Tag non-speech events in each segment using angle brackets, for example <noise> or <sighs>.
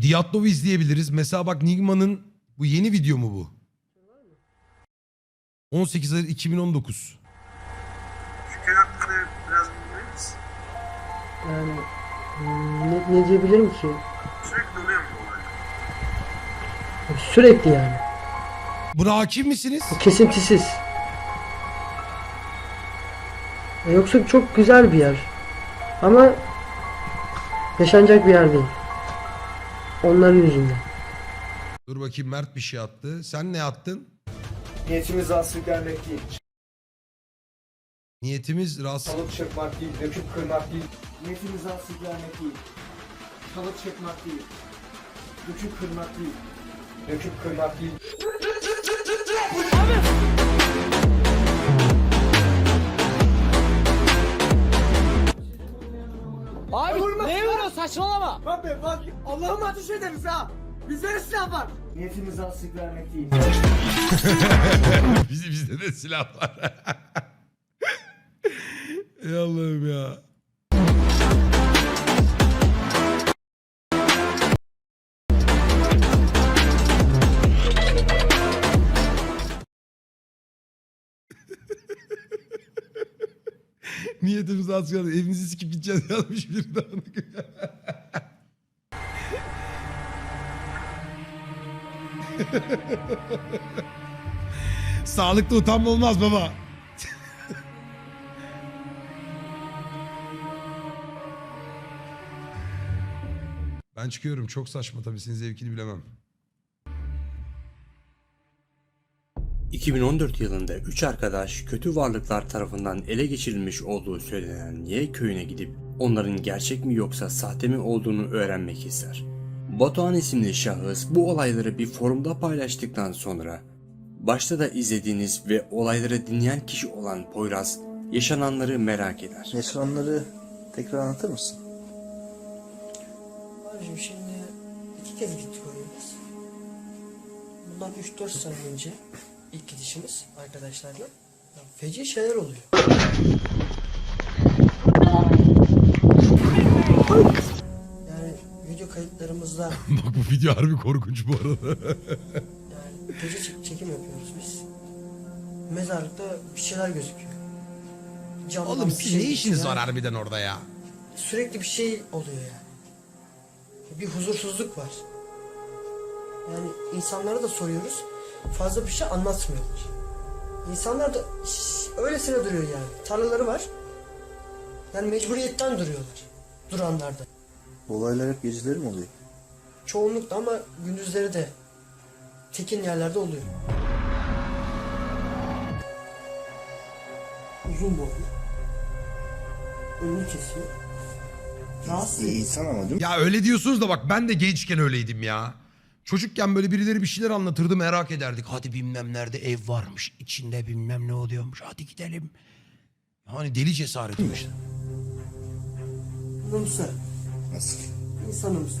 Diyatlov'u izleyebiliriz. Mesela bak Nigma'nın bu yeni video mu bu? 18 Aralık 2019. Şu köy hakkında biraz bilgiler misin? Yani hmm, ne, ne diyebilirim ki? Sürekli oluyor mu bu olay? Sürekli yani. Buna hakim misiniz? Kesintisiz. E, Yoksa çok güzel bir yer. Ama yaşanacak bir yer değil. Onların yüzünden. Dur bakayım Mert bir şey attı. Sen ne attın? Niyetimiz rahatsızlık vermek değil. Niyetimiz rahatsız... Çalıp çırpmak değil, döküp kırmak değil. Niyetimiz rahatsızlık vermek değil. Çalıp çırpmak değil. Döküp kırmak değil. Döküp kırmak değil. Abi ne vuruyor saçmalama. Bak be bak Allah'ım ateş ederiz ha. Bizlere silah var. Niyetimiz rahatsızlık vermek değil. Bizi bizde de silah var. <laughs> <laughs> Ey Allah'ım ya. Niyetimiz az kaldı. Evinizi sikip gideceğiz yazmış biri daha. <laughs> Sağlıkta utanma olmaz baba. ben çıkıyorum. Çok saçma tabii. Senin zevkini bilemem. 2014 yılında 3 arkadaş kötü varlıklar tarafından ele geçirilmiş olduğu söylenen Y köyüne gidip onların gerçek mi yoksa sahte mi olduğunu öğrenmek ister. Batuhan isimli şahıs bu olayları bir forumda paylaştıktan sonra başta da izlediğiniz ve olayları dinleyen kişi olan Poyraz yaşananları merak eder. Yaşananları tekrar anlatır mısın? Abicim şimdi iki kez gittik oraya biz. Bundan 3-4 sene önce ilk gidişimiz arkadaşlarla. Ya feci şeyler oluyor. Yani video kayıtlarımızda <laughs> Bak bu video harbi korkunç bu arada. yani gece çek- çekim yapıyoruz biz. Mezarlıkta bir şeyler gözüküyor. Camdan Oğlum bir siz şey ne işiniz var harbiden orada ya? Sürekli bir şey oluyor yani. Bir huzursuzluk var. Yani insanlara da soruyoruz. Fazla bir şey anlatmıyorlar. İnsanlar da şş, öylesine duruyor yani. Tarlaları var. Yani mecburiyetten duruyorlar. Duranlarda. Bu olaylar hep geceleri mi oluyor? Çoğunlukla ama gündüzleri de tekin yerlerde oluyor. Uzun boylu. Önünü kesiyor. Rahatsız İyi ediyor. insan ama değil mi? Ya öyle diyorsunuz da bak ben de gençken öyleydim ya. Çocukken böyle birileri bir şeyler anlatırdı merak ederdik. Hadi bilmem nerede ev varmış. içinde bilmem ne oluyormuş. Hadi gidelim. Hani deli cesareti o işte. Anımsı. Nasıl? İnsanımsı.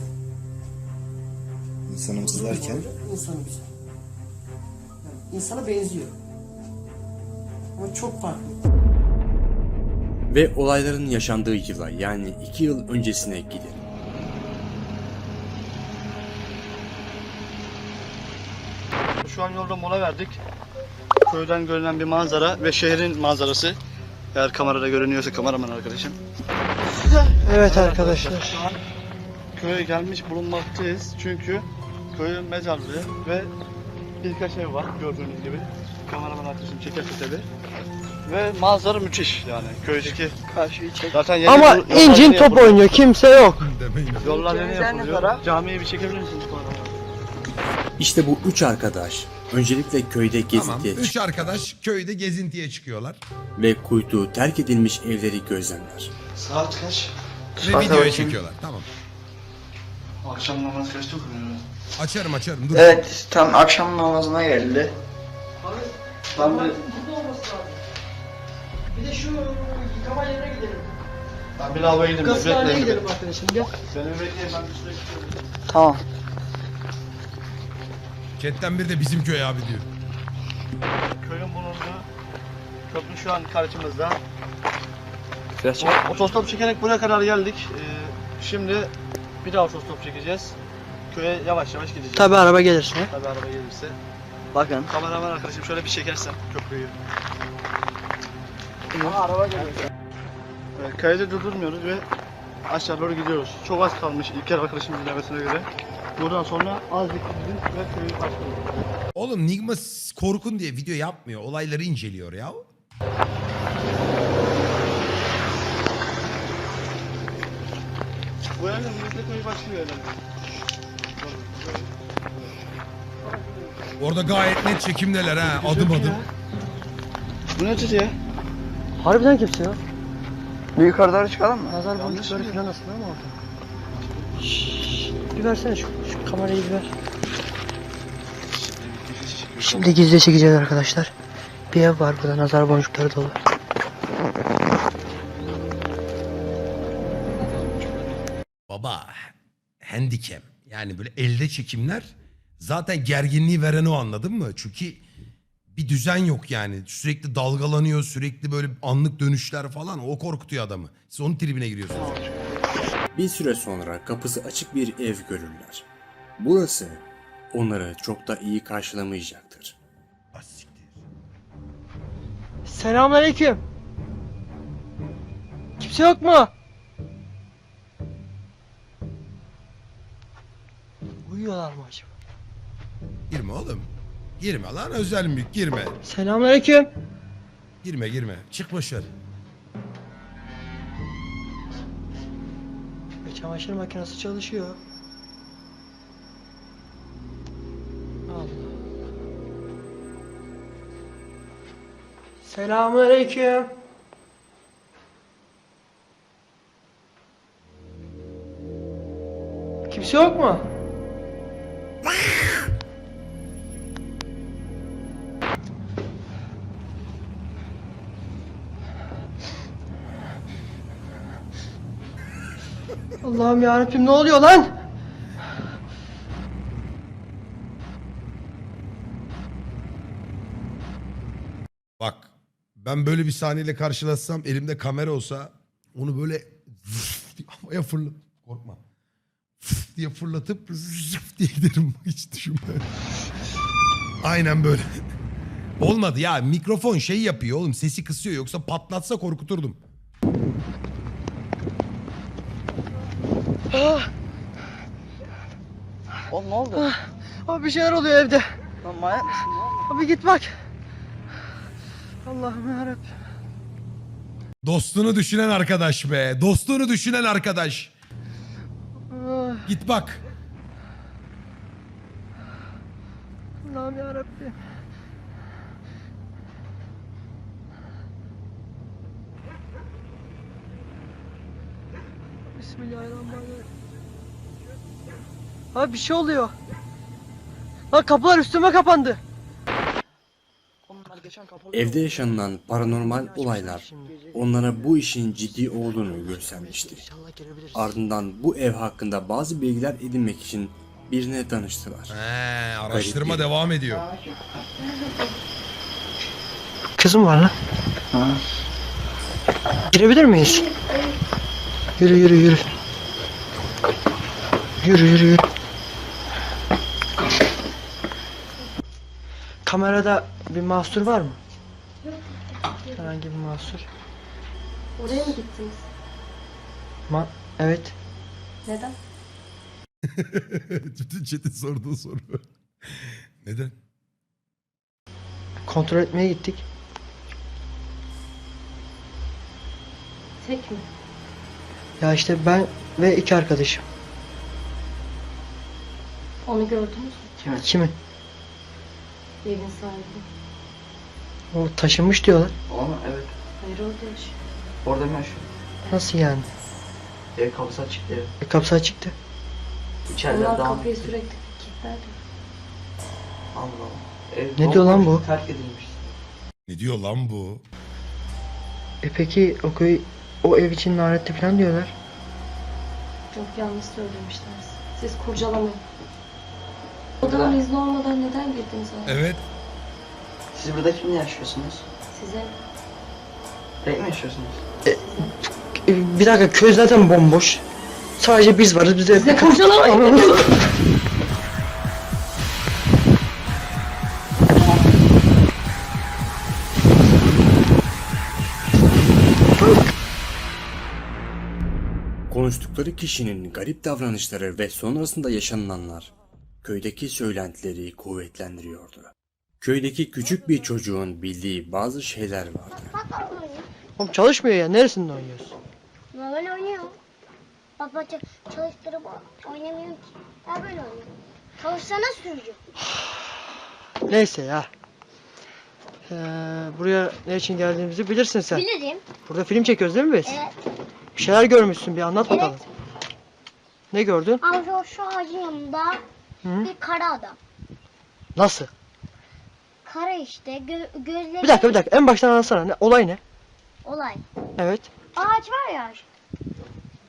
İnsanımsı derken insanımsı. Yani insana benziyor. Ama çok farklı. Ve olayların yaşandığı yıla yani 2 yıl öncesine gidelim. Şu an yolda mola verdik. Köyden görünen bir manzara ve şehrin manzarası. Eğer kamerada görünüyorsa kameraman arkadaşım. Evet arkadaşlar. Şu an köye gelmiş bulunmaktayız. Çünkü köyün mezarlığı ve birkaç ev var gördüğünüz gibi. Kameraman arkadaşım çekerse tabi. Ve manzara müthiş yani köydeki karşıyı çek. Zaten yeni Ama yol- yollar incin yeni top yapılıyor. oynuyor. Kimse yok. Demeyin. Yollar yeni yapılıyor. Camiyi bir çekebilir misiniz bu arada? İşte bu üç arkadaş öncelikle köyde Tamam. gezintiye Üç arkadaş köyde gezintiye çıkıyorlar. ve kuytuğu terk edilmiş evleri gözlemler. Saat kaç? Ve videoya çekiyorlar. Tamam. Akşam namaz kaçta okunuyor? Açarım açarım. Dur. Evet tam akşam namazına geldi. Ben bir, Bir de şu yıkama yerine gidelim. ben bir lavaboya gideyim. Gazetaneye Bekleyin. gidelim arkadaşım gel. Beni bekleyin ben bir süre gidiyorum. Tamam. Chatten biri de bizim köy abi diyor. Köyün bulunduğu köprü şu an karşımızda. O- Otostop çekerek buraya kadar geldik. Ee, şimdi bir daha otostop çekeceğiz. köye yavaş yavaş gideceğiz. Tabi araba gelirse. Tabii araba gelirse. Bakın. Kameraman arkadaşım şöyle bir çekersen köprüyü. araba geliyor. Evet, kaydı durdurmuyoruz ve aşağı doğru gidiyoruz. Çok az kalmış İlker arkadaşımızın demesine göre. Buradan sonra az bir gidin ve köyü başlıyoruz. Oğlum Nigma korkun diye video yapmıyor. Olayları inceliyor ya. Bu evde müzikle köyü başlıyor herhalde. Orada gayet net çekimdeler ha. Adım adım. Bu nedir ya? Harbiden kimse yok. Bir yukarı doğru çıkalım mı? Nazar boncukları falan aslında ama orada. Bir versene şu, şu kamerayı bir ver. Şimdi gizli çekeceğiz arkadaşlar. Bir ev var burada nazar boncukları dolu. Baba handicam yani böyle elde çekimler zaten gerginliği veren o anladın mı? Çünkü bir düzen yok yani. Sürekli dalgalanıyor, sürekli böyle anlık dönüşler falan o korkutuyor adamı. Siz onun tribine giriyorsunuz. Bir süre sonra kapısı açık bir ev görürler. Burası onları çok da iyi karşılamayacaktır. Selamünaleyküm. Kimse yok mu? Uyuyorlar mı acaba? Girme oğlum. Girme lan özel mülk girme. Selamünaleyküm. Girme girme. Çık boşver. Çamaşır makinesi çalışıyor. Allah. Selamünaleyküm. Kimse yok mu? Allah'ım yarabbim ne oluyor lan? Bak ben böyle bir sahneyle karşılaşsam elimde kamera olsa onu böyle diye <laughs> havaya fırlat. Korkma. <laughs> Diye fırlatıp <laughs> diye giderim. Hiç düşünme. Aynen böyle. Olmadı ya mikrofon şey yapıyor oğlum sesi kısıyor yoksa patlatsa korkuturdum. Oğlum ne oldu? Abi bir şeyler oluyor evde. Lan manyak mısın? Ne oldu? Abi git bak. Allah'ım yarabbim. Dostunu düşünen arkadaş be. Dostunu düşünen arkadaş. Ah, Git bak. Allah'ım yarabbim. Bismillahirrahmanirrahim. Abi bir şey oluyor. Lan kapılar üstüme kapandı. Onlar geçen kapalı. Evde yaşanılan paranormal olaylar onlara bu işin ciddi olduğunu göstermişti. İnşallah gelebiliriz. Ardından bu ev hakkında bazı bilgiler edinmek için birine danıştılar. He, araştırma Garip devam ediyor. Kızım var lan. Girebilir miyiz? Yürü yürü yürü. Yürü yürü yürü. Kamerada bir mahsur var mı? Herhangi bir mahsur. Oraya mı gittiniz? Ma evet. Neden? <laughs> Bütün chat'in sorduğu soru. Neden? Kontrol etmeye gittik. Tek mi? Ya işte ben ve iki arkadaşım. Onu gördünüz mü? Kimi? Evin sahibi. O taşınmış diyorlar. Oğlum evet. Hayır orada yaşıyor. Orada mı yaşıyor? Nasıl yani? Ev kapısı açık ev. E, kapısı açıktı. İçeride Onlar devam kapıyı sürekli kilitlerdi. Allah Allah. Ev Ne diyor lan bomboş, bu? Terk edilmiş. Ne diyor lan bu? E peki o köy o ev için lanetli falan diyorlar. Çok yanlış söylemişler. Siz kurcalamayın. Odanın izni olmadan neden girdiniz oraya? Evet. Siz burada kimle yaşıyorsunuz? Size Tek mi yaşıyorsunuz? E, bir dakika köy zaten bomboş. Sadece biz varız. Bize Size kurcalamayın. <laughs> <laughs> konuştukları kişinin garip davranışları ve sonrasında yaşananlar köydeki söylentileri kuvvetlendiriyordu. Köydeki küçük bir çocuğun bildiği bazı şeyler vardı. Oğlum çalışmıyor ya. Neresinde oynuyorsun? Normal oynuyor. Baba çalıştırıp oynamıyor ki. Ben böyle oynuyorum. Çalışsana sürücü. <sighs> Neyse ya. Ee, buraya ne için geldiğimizi bilirsin sen. Bilirim. Burada film çekiyoruz değil mi biz? Evet. Bir şeyler görmüşsün bir anlat bakalım. Ne gördün? Ama şu, ağacın yanında Hı? bir kara adam. Nasıl? Kara işte. Gö- gözleri... Bir dakika bir dakika en baştan anlatsana. Ne, olay ne? Olay. Evet. Ağaç var ya.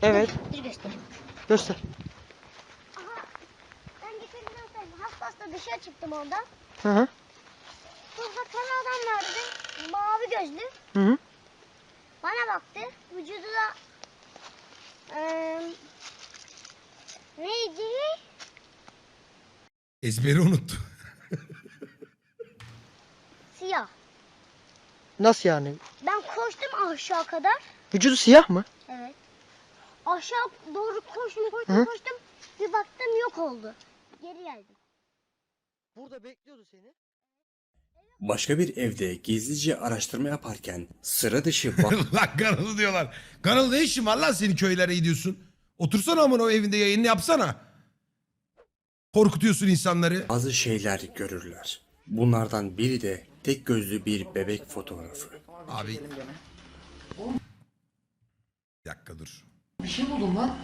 Evet. Dur göstereyim. Göster. Aha. Ben geçen. Hasta hasta dışarı çıktım oradan. Hı hı. Burada kara adam vardı. Mavi gözlü. Hı hı. Bana baktı. Vücudu da eee neydi? Ezberi unuttu. <laughs> Siyah. Nasıl yani? Ben koştum aşağı kadar. Vücudu siyah mı? Evet. Aşağı doğru koştum koştum Hı? koştum. Bir baktım yok oldu. Geri geldim. Burada bekliyordu seni. Başka bir evde gizlice araştırma yaparken sıra dışı <laughs> lan Kanalı diyorlar. Kanalı ne işin var lan senin köylere gidiyorsun? Otursana amına o evinde yayını yapsana. Korkutuyorsun insanları. bazı şeyler görürler. Bunlardan biri de tek gözlü bir bebek fotoğrafı. Abi. Bir dakika dur. Bir şey buldum lan.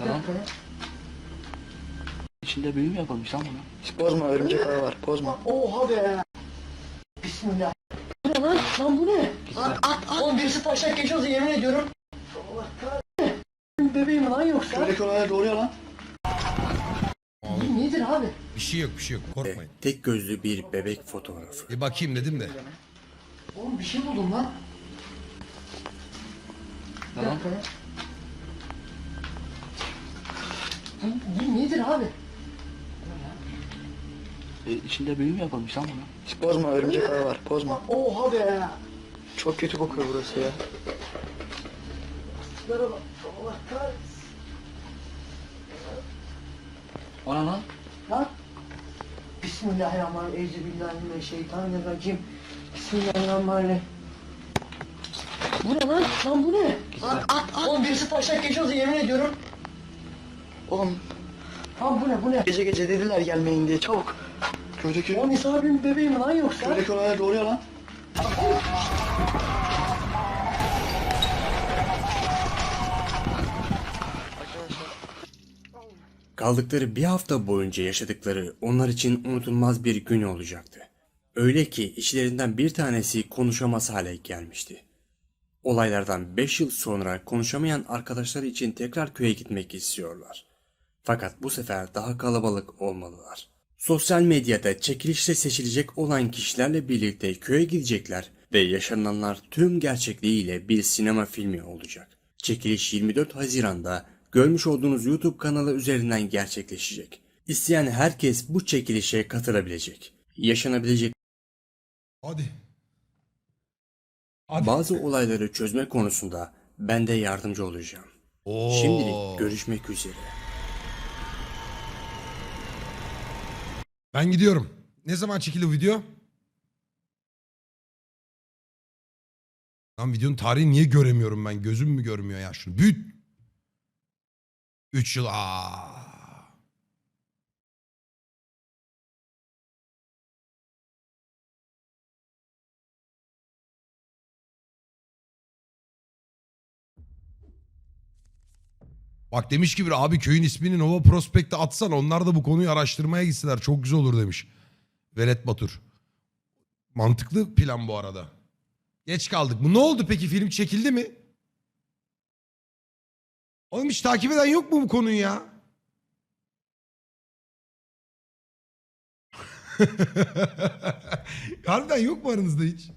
Bir dakika ya. İçinde büyü mü yapılmış lan buna? Bozma örümcek ağı var bozma. Oha be. Bismillah. Bu ne lan? Lan bu ne? Lan at at. Oğlum birisi taşak geçiyorsa yemin ediyorum. Allah kahretsin. Bebeğim lan yoksa. Köydeki olaylar doğru ya lan. Nedir abi? Bir şey yok bir şey yok korkmayın. Tek gözlü bir bebek fotoğrafı. Bir bakayım dedim de. Oğlum bir şey buldum lan. Ya. Bu, bu nedir abi? E, içinde büyü mü yapılmış lan buna? Bozma örümcek ağı var bozma. Oha be. Çok kötü kokuyor burası ya. Bak. Allah kahretsin. Ana lan. Lan. Bismillahirrahmanirrahim. Euzubillahimineşşeytanirracim. Bismillahirrahmanirrahim. Bu ne lan? Lan bu ne? Lan at at. Oğlum birisi taşak geçiyorsa yemin ediyorum. Oğlum Lan bu ne bu ne? gece gece dediler gelmeyin diye çabuk. Köydeki, Oğlum İsa abinin bebeği mi lan yoksa? köydeki olaylar doğru ya lan. Kaldıkları bir hafta boyunca yaşadıkları onlar için unutulmaz bir gün olacaktı. Öyle ki içlerinden bir tanesi konuşamaz hale gelmişti. Olaylardan 5 yıl sonra konuşamayan arkadaşları için tekrar köye gitmek istiyorlar. Fakat bu sefer daha kalabalık olmalılar. Sosyal medyada çekilişte seçilecek olan kişilerle birlikte köye gidecekler ve yaşananlar tüm gerçekliğiyle bir sinema filmi olacak. Çekiliş 24 Haziran'da görmüş olduğunuz YouTube kanalı üzerinden gerçekleşecek. İsteyen herkes bu çekilişe katılabilecek. Yaşanabilecek Hadi. Hadi. bazı olayları çözme konusunda ben de yardımcı olacağım. Oo. Şimdilik görüşmek üzere. Ben gidiyorum. Ne zaman çekildi bu video? Lan videonun tarihini niye göremiyorum ben? Gözüm mü görmüyor ya şunu? Büyüt. 3 yıl. Aa. Bak demiş ki bir abi köyün ismini Nova Prospect'e atsan onlar da bu konuyu araştırmaya gitseler çok güzel olur demiş. Velet Batur. Mantıklı plan bu arada. Geç kaldık. Bu ne oldu peki film çekildi mi? Oğlum hiç takip eden yok mu bu konuyu ya? <laughs> Harbiden yok mu aranızda hiç?